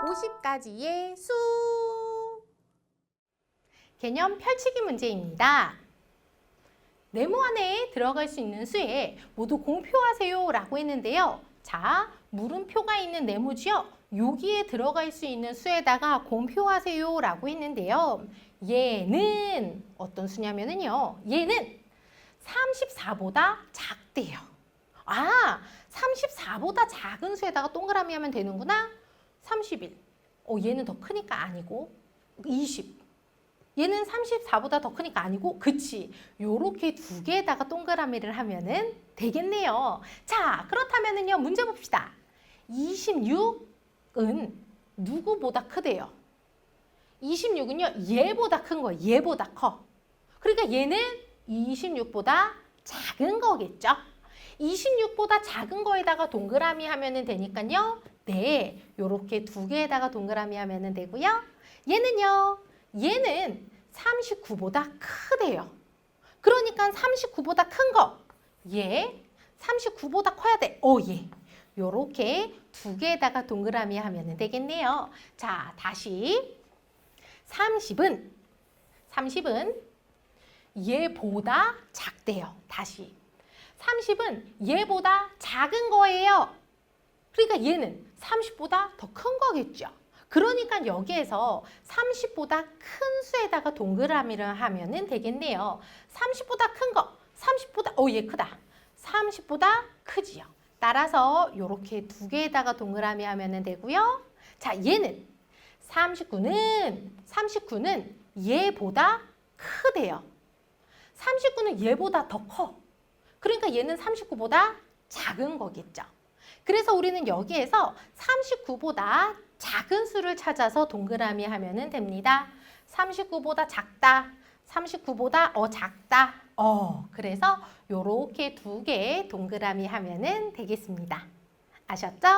50가지의 수 개념 펼치기 문제입니다. 네모 안에 들어갈 수 있는 수에 모두 공표하세요 라고 했는데요. 자, 물음표가 있는 네모지요. 여기에 들어갈 수 있는 수에다가 공표하세요 라고 했는데요. 얘는 어떤 수냐면요. 얘는 34보다 작대요. 아, 34보다 작은 수에다가 동그라미 하면 되는구나. 31. 어, 얘는 더 크니까 아니고 20. 얘는 34보다 더 크니까 아니고 그치. 요렇게 두 개에다가 동그라미를 하면은 되겠네요. 자, 그렇다면은요. 문제 봅시다. 26은 누구보다 크대요? 26은요. 얘보다 큰 거예요. 얘보다 커. 그러니까 얘는 26보다 작은 거겠죠? 26보다 작은 거에다가 동그라미 하면은 되니까요. 네, 요렇게 두 개에다가 동그라미 하면은 되고요. 얘는요. 얘는 39보다 크대요. 그러니까 39보다 큰 거. 얘 39보다 커야 돼. 오, 얘. 요렇게 두 개에다가 동그라미 하면은 되겠네요. 자, 다시 30은 30은 얘보다 작대요. 다시. 30은 얘보다 작은 거예요. 그러니까 얘는 30보다 더 큰 거겠죠. 그러니까 여기에서 30보다 큰 수에다가 동그라미를 하면 은 되겠네요. 30보다 큰 거, 30보다, 어, 얘 크다. 30보다 크지요. 따라서 이렇게 두 개에다가 동그라미 하면은 되고요. 자, 얘는 39는, 39는 얘보다 크대요. 39는 얘보다 더 커. 그러니까 얘는 39보다 작은 거겠죠. 그래서 우리는 여기에서 39보다 작은 수를 찾아서 동그라미 하면 됩니다. 39보다 작다. 39보다 어 작다. 어 그래서 요렇게 두 개 동그라미 하면 되겠습니다. 아셨죠?